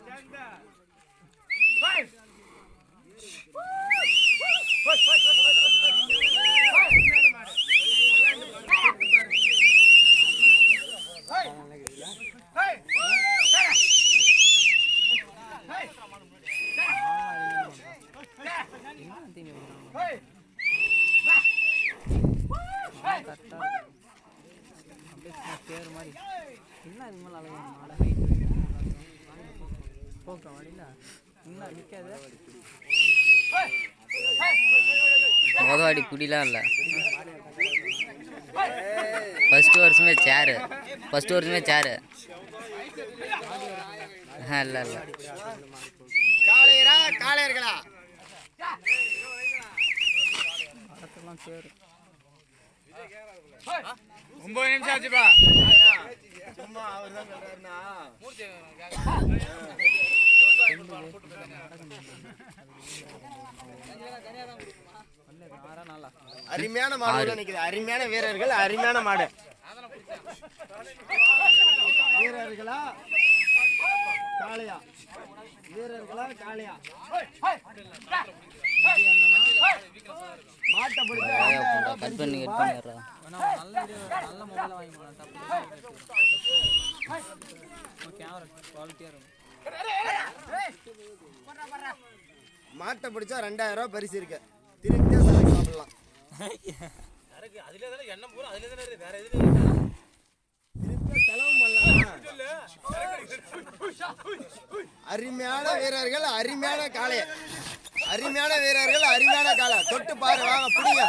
கரெக்டாக அப்படியே சும்மா தேர் மாதிரி. என்ன இது மேலே அழகு? மாட ஹைட்டு போக்கம் வழியில் இன்னும் நிற்காது மொதவாடி குடிலாம் இல்லை. ஃபஸ்ட்டு வருஷமே சேரு ஃபஸ்ட்டு வருஷமே சேரு இல்லை இல்லை. காளையரா காளையர்களா தேர் ஒன்பது நிமிஷம் ஆச்சுப்பா சும்மா அவர் தான் சொல்றாருன்னா அருமையான மாடு உள்ள நிக்குது அருமையான வீரர்கள் அருமையான மாடு வீரர்களா காளையா வீரர்களா காளையா மாட்டை பிடிச்சா கட் பண்ணி கட் பண்ணிடுறா. நல்ல வீடியோ நல்ல மொபைலாக வாங்கி போகலாம் தப்பு கேமரா இருக்கும். மாட்டை பிடிச்சா ரெண்டாயிரம் ரூபாய் பரிசு இருக்கு. திருப்தியா செலவு சாப்பிடலாம் திருப்தியா செலவு பண்ணலாம். அருமையான வீரர்கள் அருமையான காளை. அருமையான வீரர்கள் அருமையான காளை. தொட்டு பாரு வாங்க பிடிங்க.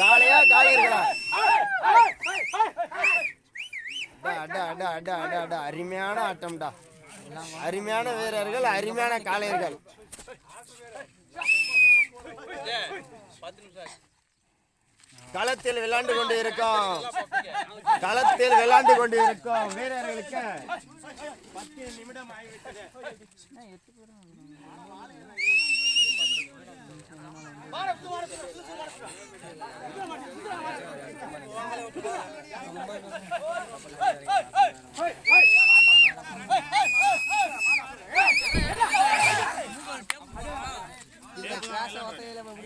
காளையா காளையர்களா? அடா அடா அடா அடா அடா அருமையான ஆட்டம்டா. அருமையான வீரர்கள் அருமையான காளையர்கள். களத்தில் விளையாண்டு கொண்டு இருக்கோம் களத்தில் விளையாண்டு கொண்டு இருக்கோம் வீரர்களுக்கு பத்து நிமிடம் ஆகிவிட்டது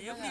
எப்படி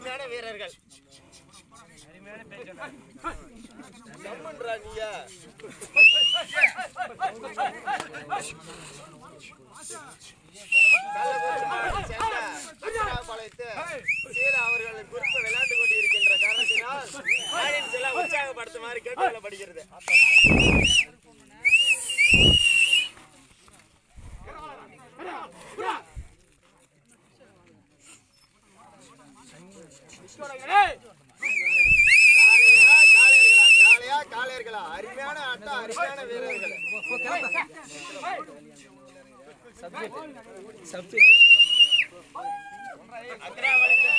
அருமையான வீரர்கள். அவர்கள் குறிப்பு விளையாண்டு கொண்டு இருக்கின்ற காரணத்தினால் உற்சாகப்படுத்துமாறு கேட்டுக்கொள்ளப்படுகிறது காளையர்களா காளையா காளையர்களா? அருமையான ஆட்டம் அருமையான வீரர்கள். அக்ராவளத்தை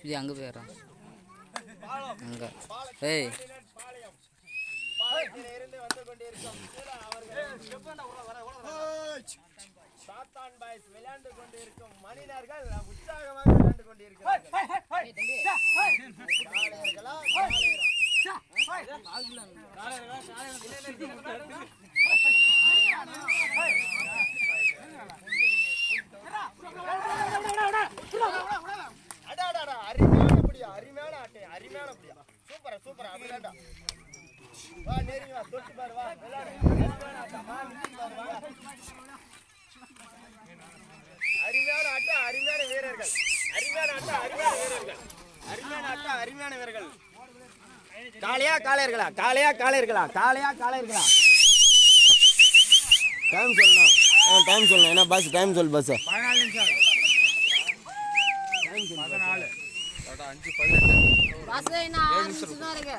இது அங்கே போயிடுறான் பாலம் அங்கே. ஏய். இருந்து வந்து கொண்டிருக்கும். சாத்தான் பாய்ஸ் விளையாண்டு கொண்டிருக்கும் மனிதர்கள் உற்சாகமாக விளையாண்டு கொண்டிருக்கிறார்கள். அருமையான புடியா, அருமையான ஆட்டை, அருமையான புடியா. சூப்பரா, சூப்பரா, அப்படிதான்டா. வா, நெருங்கி வா, தொட்டு பாரு, வா, விளையாடு. அருமையான வா. அருமையான வீரர்கள். அருமையான ஆட்டம், அருமையான வீரர்கள். அருமையான ஆட்டம், அருமையான வீரர்கள். காளையா காளையர்களா? காளையா காளையர்களா? காளையா காளையர்களா? டைம் சொல்லணும். ஆ டைம் சொல்லணும். என்ன பஸ் டைம் சொல் பஸ் ஆறு நிமிஷம் தான் இருக்கு.